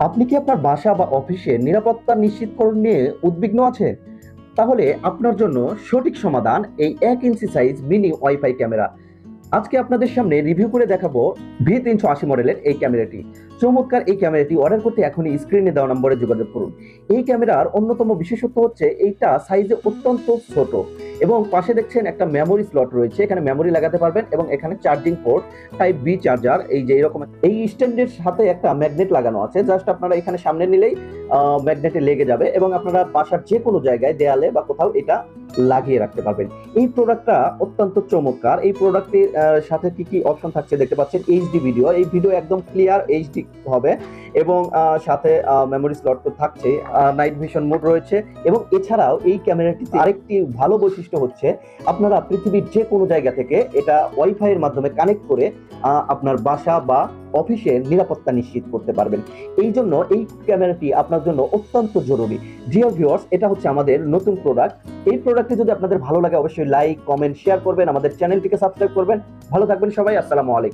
আপনি কি আপনার বাসা বা অফিসে নিরাপত্তা নিশ্চিতকরণ নিয়ে উদ্বিগ্ন আছেন? তাহলে আপনার জন্য সঠিক সমাধান এই এক inch size mini wifi camera আজকে আপনাদের সামনে রিভিউ করে দেখাবো ভি তিনশো আশি মডেলের এই ক্যামেরাটি চমৎকার এই ক্যামেরাটি অর্ডার করতে এখনই স্ক্রিনে দেওয়া নম্বরে যোগাযোগ করুন। এই ক্যামেরার অন্যতম বিশেষত্ব হচ্ছে এইটা সাইজে অত্যন্ত ছোট এবং পাশে দেখছেন একটা মেমোরি স্লট রয়েছে, এখানে মেমোরি লাগাতে পারবেন এবং এখানে charging port type B charger এই যে এরকম এই স্ট্যান্ডের সাথে একটা ম্যাগনেট লাগানো আছে জাস্ট আপনারা এখানে সামনে নিলেই ম্যাগনেটে লেগে যাবে এবং আপনারা বাসার যে কোনো জায়গায় দেয়ালে বা কোথাও এটা লাগিয়ে রাখতে পারবেন। এই প্রোডাক্টটা অত্যন্ত চমৎকার। এই প্রোডাক্টের সাথে কি কি অপশন থাকছে দেখতে পাচ্ছেন? এইচডি ভিডিও এই ভিডিও একদম ক্লিয়ার এইচডি হবে এবং সাথে মেমোরি স্লট তো থাকছে নাইট ভিশন মোড রয়েছে এবং এছাড়াও এই ক্যামেরাটিতে আরেকটি ভালো বৈশিষ্ট্য হচ্ছে, আপনারা পৃথিবীর যে কোনো জায়গা থেকে এটা ওয়াইফাই এর মাধ্যমে কানেক্ট করে আপনার বাসা বা অফিসে নিরাপত্তা নিশ্চিত করতে পারবেন। এই জন্য এই ক্যামেরাটি আপনার জন্য অত্যন্ত জরুরি। ডিয়ার ভিউয়ার্স এটা হচ্ছে আমাদের নতুন প্রোডাক্ট এই প্রোডাক্টটি যদি আপনাদের ভালো লাগে, অবশ্যই লাইক কমেন্ট শেয়ার করবেন। আমাদের চ্যানেলটিকে সাবস্ক্রাইব করবেন। ভালো থাকবেন সবাই, আসসালামু আলাইকুম।